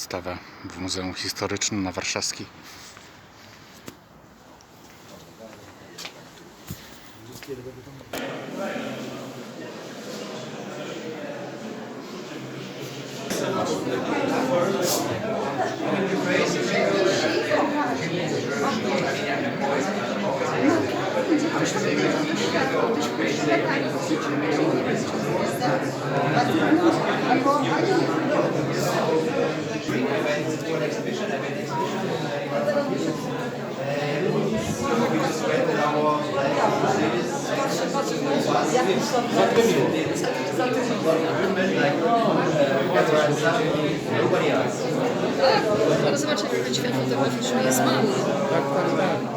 Wystawę w Muzeum Historycznym na Warszawskiej. Ale zobacz, jak ten świat fotograficzny jest mały. Tak, tak, tak.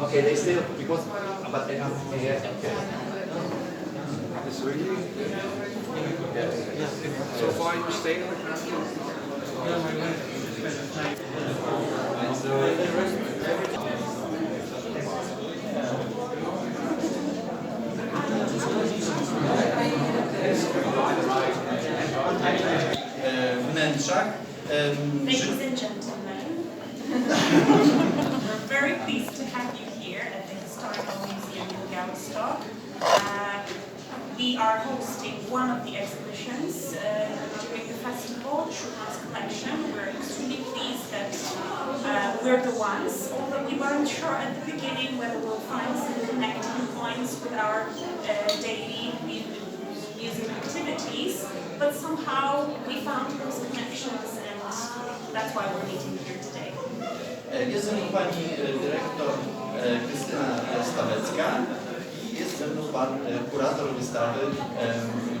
Okay, they still because but they have yeah, okay. So far you stay Yeah, e, Em, Ladies and gentlemen, we're very pleased to have you here at the Historical Museum in Białystok. Uh, we are hosting one of the exhibitions uh, during the festival, Schumann's collection. We're extremely pleased that uh, we're the ones, although we weren't sure at the beginning whether we'll find some connecting points with our uh, daily museum activities, but somehow we found those connections that's why we're meeting here today. e, Jest ze mną pani e, dyrektor e, Krystyna Stawecka i jest ze mną pan kurator wystawy,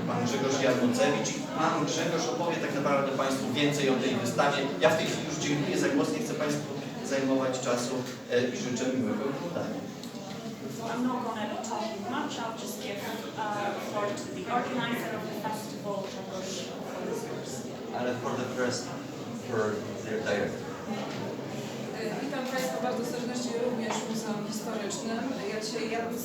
pan Grzegorz Jarmucewicz. Pan Grzegorz opowie tak naprawdę Państwu więcej o tej wystawie. Ja w tej chwili już dziękuję za głos, nie chcę Państwu zajmować czasu i życzę miłego oglądania. So I'm not going to talking much, I'll just give uh, the floor to the organizer of the festival, Grzegorz, for the first for their director. Witam Państwa bardzo serdecznie również w Muzeum Historycznym. Ja dzisiaj jadąc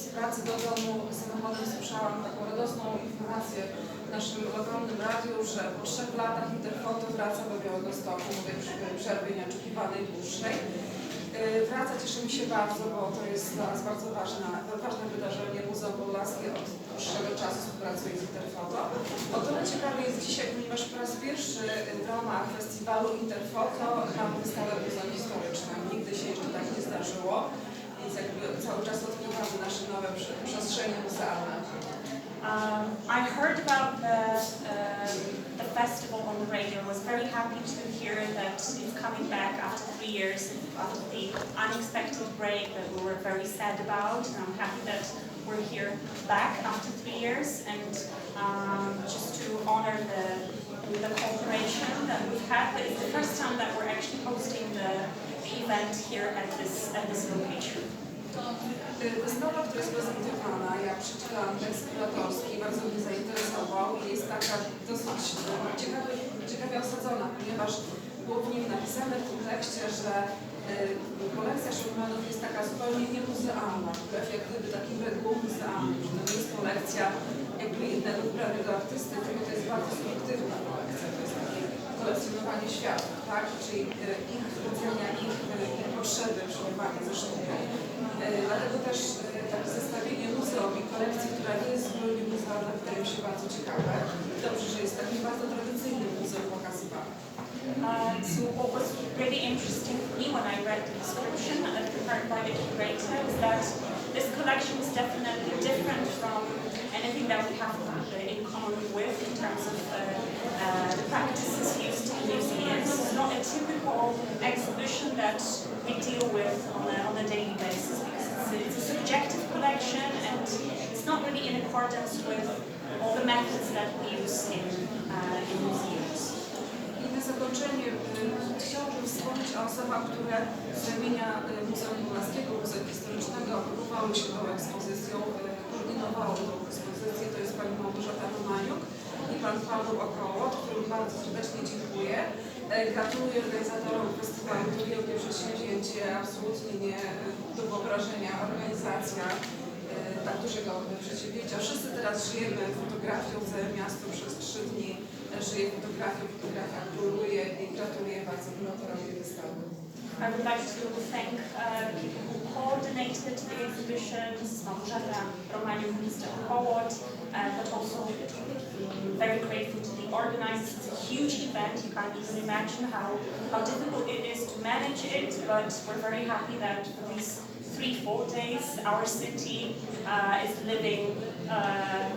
z, pracy do domu samochodem słyszałam taką radosną informację w naszym lokalnym radiu, że po trzech latach Interfoto wraca do Białego Stoku, mówię przy przerwie nieoczekiwanej dłuższej. Yy, Wraca, cieszy mi się bardzo, bo to jest dla nas bardzo ważne, ważne wydarzenie. Muzeum Podlaskie od dłuższego czasu współpracuje. O tyle ciekawe jest dzisiaj, ponieważ po raz pierwszy w ramach festiwalu Interfoto mamy wystawę w Muzeum. Nigdy się jeszcze tak nie zdarzyło, więc jakby cały czas odkrywamy nasze nowe prze- przestrzenie muzealne. Um, I heard about the, um, the festival on the radio. I was very happy to hear that it's coming back after three years, after the unexpected break that we were very sad about. And I'm happy that we're here back after three years and um, just to honor the, the cooperation that we've had. But it's the first time that we're actually hosting the, event here at this, at this location. Wystawa, która jest prezentowana, ja przeczytałam tekst kuratorski, bardzo mnie zainteresował i jest taka dosyć ciekawie, ciekawie osadzona, ponieważ było w nim napisane w tym tekście, że y, kolekcja Schumannów jest taka zupełnie niemuzealna, wbrew jak gdyby takim regułom muzealnym, że to nie jest kolekcja jakby jednego wybranego artysty, tylko to jest bardzo subiektywna kolekcja, to jest takie kolekcjonowanie światów, tak? Czyli y, ich widzenia, ich, y, ich potrzeby przebywania ze sztuką. Dlatego też e, takie really interesting for me when I read the description uh, prepared by the curator is that this collection is definitely different from anything that we have in common with in terms of uh, uh, the practices used in museums. It's not a typical exhibition that we deal with on a, on a daily basis because it's a, it's a subjective collection and it's not really in accordance with all the methods that we use in, uh, in museums. Zakończenie y, chciałabym wspomnieć o osobach, które z ramienia y, Muzeum Podlaskiego, Muzeum Historycznego opiekowały się tą ekspozycją, y, koordynowały tą ekspozycję. To jest pani Małgorzata Romaniuk i pan Paweł Okołot, którym bardzo serdecznie dziękuję. E, Gratuluję organizatorom festiwalu, to wielkie przedsięwzięcie, absolutnie nie do wyobrażenia organizacja tak dużego przedsięwzięcia. Wszyscy teraz żyjemy fotografią, całe miasto i gratuluję bardzo kuratorowi wystawy. I would like to thank uh, people who coordinated the exhibitions, Małgorzata Romaniuk, Mr. Howard, uh, but also very grateful to the organizers. It's a huge event. You can't even imagine how, how difficult it is to manage it, but we're very happy that for these three, four days, our city uh, is living uh, uh,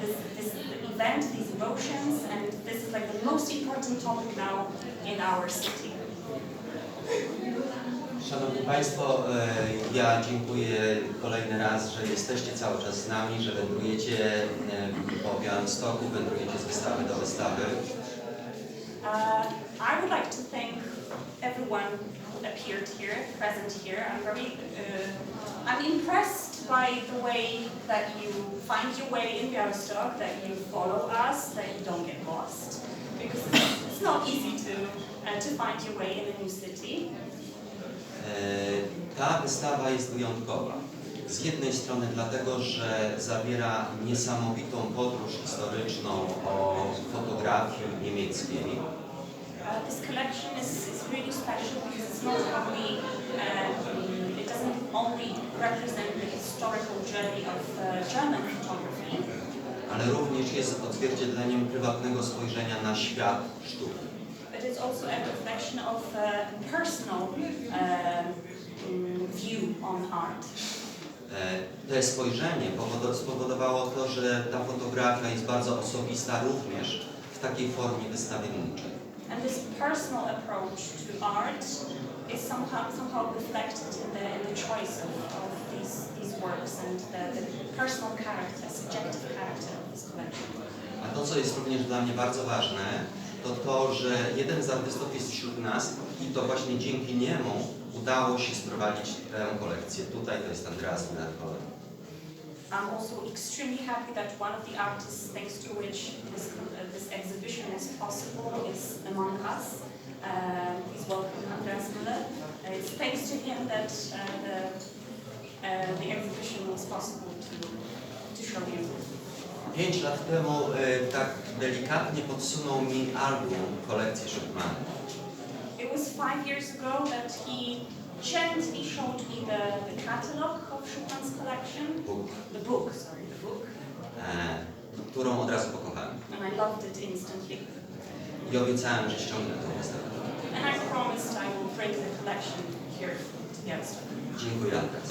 this, this event, these emotions, and this is like the most important topic now in our city. Szanowni Państwo, e, ja dziękuję kolejny raz, że jesteście cały czas z nami, że wędrujecie e, po Białymstoku, wędrujecie z wystawy do wystawy. Uh, I would like to thank everyone who appeared here, present here. I'm very, uh, I'm impressed by the way that you find your way in Białystok, that you follow us, that you don't get lost, because it's, it's not easy to uh, to find your way in a new city. E, Ta wystawa jest wyjątkowa. Z jednej strony dlatego, że zawiera niesamowitą podróż historyczną o fotografii niemieckiej, Uh, this collection is, is really special because it's not only, uh, it doesn't only represent historical journey of uh, German photography, ale również jest odzwierciedleniem prywatnego spojrzenia na świat sztuki. but it's also a reflection of uh, personal uh, view on art. E, To spojrzenie powodo- spowodowało to, że ta fotografia jest bardzo osobista również w takiej formie wystawienniczej. And this personal approach to art is somehow, somehow reflected in the, in the choice of, of works and the, the personal character, subjective character of this collection. A to, co jest również dla mnie bardzo ważne, to to, że jeden z artystów jest wśród nas i to właśnie dzięki niemu udało się sprowadzić tę kolekcję. Tutaj to jest Andreas Miller-Cohen. I'm also extremely happy that one of the artists thanks to which this, uh, this exhibition was possible is among us. Uh, please welcome Andreas Müller. Uh, it's thanks to him that uh, the, uh, the exhibition was possible to, to show you. Pięć lat temu e, tak delikatnie podsunął mi album kolekcji Schuckmana. It was five years ago that he gently showed me the, the catalog of Chopin's collection, Bóg, the book, sorry, the book, e, którą od razu pokochałem. and I loved it instantly. I obiecałem, że ściągnę tę wystawę. And I promised I will bring the collection here to Białystok. Dziękuję Andreas.